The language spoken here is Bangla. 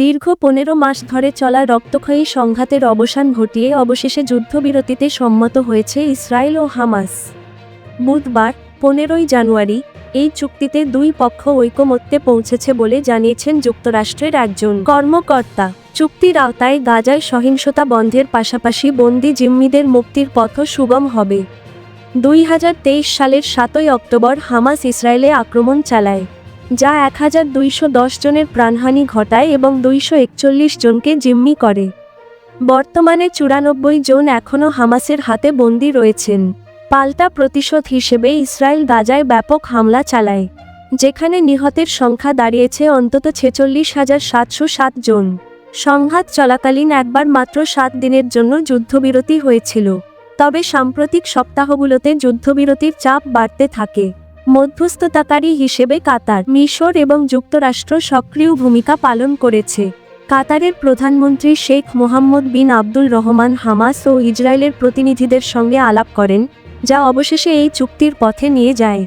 দীর্ঘ পনেরো মাস ধরে চলা রক্তক্ষয়ী সংঘাতের অবসান ঘটিয়ে অবশেষে যুদ্ধবিরতিতে সম্মত হয়েছে ইসরায়েল ও হামাস। বুধবার, পনেরোই জানুয়ারি, এই চুক্তিতে দুই পক্ষ ঐকমত্যে পৌঁছেছে বলে জানিয়েছেন যুক্তরাষ্ট্রের একজন কর্মকর্তা। চুক্তির আওতায় গাজায় সহিংসতা বন্ধের পাশাপাশি বন্দি জিম্মিদের মুক্তির পথও সুগম হবে। দুই হাজার তেইশ সালের সাতই অক্টোবর হামাস ইসরায়েলে আক্রমণ চালায়। যা এক হাজার দুইশো দশ জনের প্রাণহানি ঘটায় এবং দুইশো একচল্লিশ জনকে জিম্মি করে। বর্তমানে চুরানব্বই জন এখনও হামাসের হাতে বন্দী রয়েছেন। পাল্টা প্রতিশোধ হিসেবে ইসরায়েল গাজায় ব্যাপক হামলা চালায়, যেখানে নিহতের সংখ্যা দাঁড়িয়েছে অন্তত ছেচল্লিশ হাজার সাতশো সাত জন। সংঘাত চলাকালীন একবার মাত্র সাত দিনের জন্য যুদ্ধবিরতি হয়েছিল, তবে সাম্প্রতিক সপ্তাহগুলোতে যুদ্ধবিরতির চাপ বাড়তে থাকে। মধ্যস্থতাকারী হিসেবে কাতার, মিশর এবং যুক্তরাষ্ট্র সক্রিয় ভূমিকা পালন করেছে। কাতারের প্রধানমন্ত্রী Sheikh Mohammed bin Abdul Rahman Hamas ও ইসরায়েলের প্রতিনিধিদের সঙ্গে আলাপ করেন, যা অবশেষে এই চুক্তির পথে নিয়ে যায়।